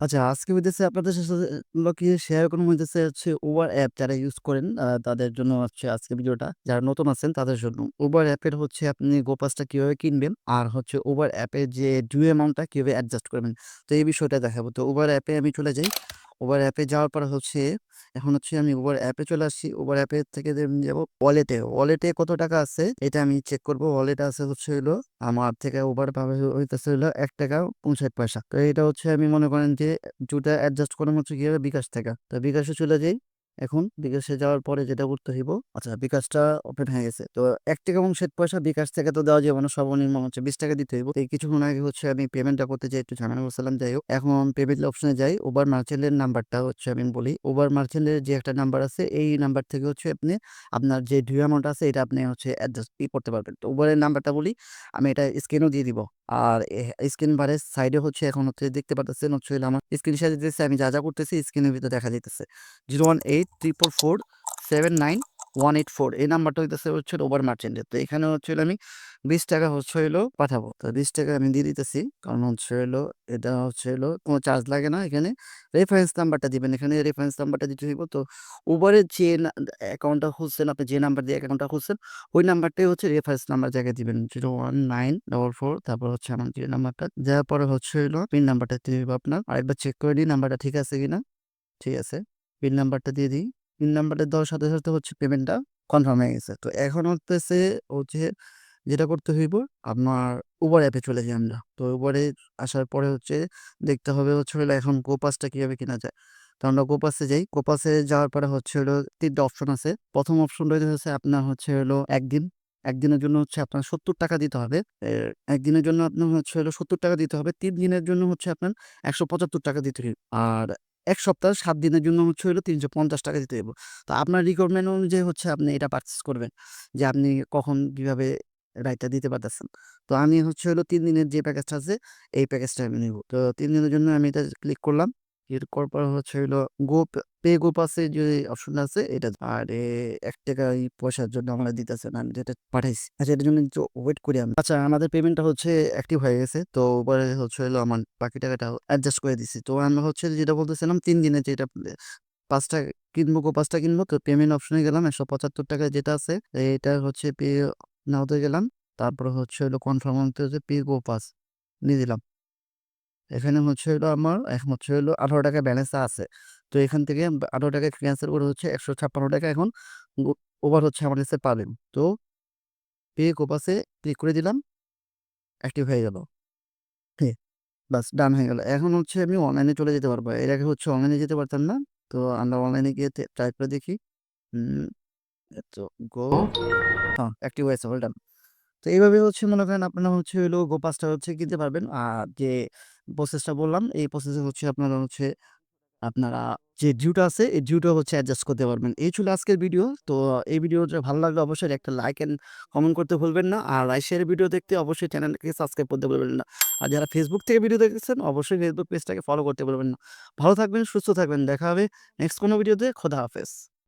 আচ্ছা, আজকে হইতেছে আপনাদের সাথে শেয়ার করব হইতেছে হচ্ছে উবার অ্যাপ যারা ইউজ করেন তাদের জন্য হচ্ছে আজকে ভিডিওটা। যারা নতুন আছেন তাদের জন্য। উবার অ্যাপের হচ্ছে আপনি গোপাসটা কীভাবে কিনবেন আর হচ্ছে উবার অ্যাপের যে ডিউ অ্যামাউন্টটা কীভাবে অ্যাডজাস্ট করবেন। তো এই বিষয়টা দেখাবো। তো উবার অ্যাপে আমি চলে যাই। Uber অ্যাপে যাওয়ার পর হচ্ছে, এখন হচ্ছে আমি উবার অ্যাপে চলে আসছি। ওভার অ্যাপে থেকে যাব ওয়ালেটে। ওয়ালেটে কত টাকা আছে এটা আমি চেক করব। ওয়ালেট আছে হচ্ছে হলো, আমার থেকে ওবার পাবে হইতেছে হইল ৳১.৫৯ তো এটা হচ্ছে আমি মনে করেন যে জুটা অ্যাডজাস্ট করলাম হচ্ছে গিয়ে বিকাশ থেকে। তো বিকাশে চলে যাই। এখন বিকাশে যাওয়ার পরে যেটা করতে হইব আচ্ছা বিকাশটা ওপেন হয়ে গেছে। তো ৳১.৫৯ বিকাশ থেকে তো দেওয়া যাবে না সর্বনিম্ন হচ্ছে ৳২০ দিতে হইব। এই কিছুক্ষণ আগে হচ্ছে আমি পেমেন্টটা করতে যাই একটু ঝামেলা করছিলাম যাই হোক। এখন পেমেন্ট অপশনে যাই। Uber মার্চেন্টের নাম্বারটা হচ্ছে আমি বলি। Uber মার্চেন্টের যে একটা নাম্বার আছে এই নাম্বার থেকে হচ্ছে আপনি আপনার যে ডিউ অ্যামাউন্ট আছে এটা আপনি হচ্ছে অ্যাডজাস্ট করতে পারবেন। তো এর নাম্বারটা বলি। আমি এটা স্ক্রিনেও দিয়ে দিব। আর স্ক্রিন বারের সাইডে হচ্ছে এখন হচ্ছে দেখতে পারতেছেন হচ্ছে আমার স্ক্রিন শেয়ার দিতেছে আমি যা, যা করতেছি স্ক্রিনের ভিতরে দেখা যাইতেছে। 01844479184 এই নাম্বারটা হইতেছে হচ্ছে Uber মার্চেন্টের। তো এখানে হচ্ছে আমি বিশ টাকা হচ্ছে হইল পাঠাবো। তো ৳২০ আমি দিয়ে দিতেছি। কারণ হচ্ছে হলো এটা হচ্ছে হলো কোনো চার্জ লাগে না এখানে। রেফারেন্স নাম্বারটা দিবেন। এখানে রেফারেন্স নাম্বারটা দিতে হইব। তো এর যে অ্যাকাউন্টটা খুলছেন আপনি যে নাম্বার দিয়ে অ্যাকাউন্টটা খুলছেন ওই নাম্বারটাই হচ্ছে রেফারেন্স নাম্বার জায়গায় দিবেন। 01944 তারপর হচ্ছে আমার যে নাম্বারটা দেওয়ার পরে হচ্ছে হইল পিন নাম্বারটা দিয়ে হইব আপনার। আরেকবার চেক করে নিন নাম্বারটা ঠিক আছে কিনা। ঠিক আছে। পিন নাম্বারটা দিয়ে দিই। পিন নাম্বারটা দেওয়ার সাথে, সাথে হচ্ছে পেমেন্টটা কনফার্ম হয়ে গেছে। তো এখন হচ্ছে হচ্ছে যেটা করতে হইব আপনার উবার অ্যাপে চলে যাই আমরা। তো উবারে আসার পরে হচ্ছে দেখতে হবে হচ্ছে হলো এখন গো কীভাবে কেনা যায়। তো আমরা গো পাসে যাই। গো পাসে যাওয়ার পরে হচ্ছে হলো ৩ টা অপশন আছে। ১ম অপশনটা হচ্ছে আপনার হচ্ছে হলো একদিন একদিনের জন্য হচ্ছে আপনার ৳৭০ দিতে হবে। একদিনের জন্য আপনার হচ্ছে হলো ৳৭০ দিতে হবে। তিন দিনের জন্য হচ্ছে আপনার ৳১৭৫ দিতে হইব। আর ১ সপ্তাহ সাত দিনের জন্য হচ্ছে হলো ৳৩৫০ দিতে হইব। তো আপনার রিকোয়ারমেন্ট অনুযায়ী হচ্ছে আপনি এটা পারচেস করবেন। যে আপনি কখন কীভাবে রাইটটা দিতে পারতেছেন। তো আমি হচ্ছে হলো তিন দিনের যে প্যাকেজটা আছে, এই প্যাকেজটা আমি নিব। তো তিন দিনের জন্য আমি এটা ক্লিক করলাম। করার পর হচ্ছে হলো গো পে গো পাসে যে অপশনটা আছে, এটা আর এ ৳১ ই পয়সার জন্য আমারে দিতেছে না। আমি যেটা পাঠাইছি। আচ্ছা এটার জন্য ওয়েট করি আমি। আচ্ছা আমাদের পেমেন্টটা হচ্ছে অ্যাক্টিভ হয়ে গেছে। তো Uber হচ্ছে হলো আমার বাকি টাকাটা অ্যাডজাস্ট করে দিছি। তো আমরা হচ্ছে যেটা বলতেছিলাম ৩ দিনের যেটা এ পাসটা কিনবো গো পাসটা কিনবো। তো পেমেন্ট অপশনে গেলাম ৳১৭৫ যেটা আছে, এটা হচ্ছে পে নাও তে গেলাম। তারপরে হচ্ছে হলো কনফার্ম হতে হচ্ছে পে গো পাস দিয়ে দিলাম। এখানে হচ্ছে হলো আমার এখন হচ্ছে হলো ৳১৮ ব্যালেন্স আছে। তো এখান থেকে আঠারো টাকা ক্যান্সেল করে হচ্ছে ৳১৫৬ এখন ওভার হচ্ছে আমার কাছে পাবেন। তো পে গো পাসে ক্লিক করে দিলাম। অ্যাক্টিভ হয়ে গেল। হ্যাঁ, বাস ডান হয়ে গেল। এখন হচ্ছে আমি অনলাইনে চলে যেতে পারব। এর আগে হচ্ছে অনলাইনে যেতে পারতাম না। তো আমরা অনলাইনে গিয়ে ট্রাই করে দেখি। তো গো হ্যাঁ, অ্যাক্টিভ হয়েছে ওয়েল ডান। তো এইভাবে হচ্ছে মনে করেন আপনারা হচ্ছে হলো গো পাসটা হচ্ছে কিনতে পারবেন। আর যে প্রসেসটা বললাম এই প্রসেসে হচ্ছে আপনারা হচ্ছে আপনারা যে ডিউটা আছে এই ডিউটা হচ্ছে অ্যাডজাস্ট করতে পারবেন। এই ছিল আজকের ভিডিও। তো এই ভিডিওটা ভালো লাগলে অবশ্যই একটা লাইক অ্যান্ড কমেন্ট করতে ভুলবেন না। আর রাইশের ভিডিও দেখতে অবশ্যই চ্যানেলটাকে সাবস্ক্রাইব করতে ভুলবেন না। আর যারা ফেসবুক থেকে ভিডিও দেখতেছেন অবশ্যই Facebook পেজটাকে ফলো করতে ভুলবেন না। ভালো থাকবেন, সুস্থ থাকবেন। দেখা হবে নেক্সট কোনো ভিডিওতে। খোদা হাফেজ।